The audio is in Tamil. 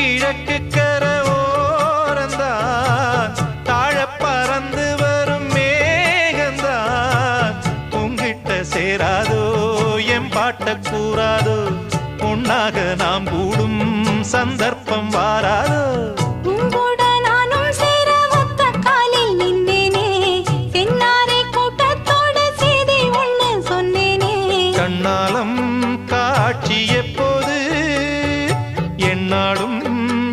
கிழக்கு கர ஓரந்தான் தாழ பறந்து வரும் மேகந்தான். உங்கிட்ட சேராதோ என் பாட்ட கூறாதோ பொன்னாக நாம் கூடும் சந்தர்ப்பம் வாராதோ. கண்ணாலம் காட்சி எப்போது? என்னாலும்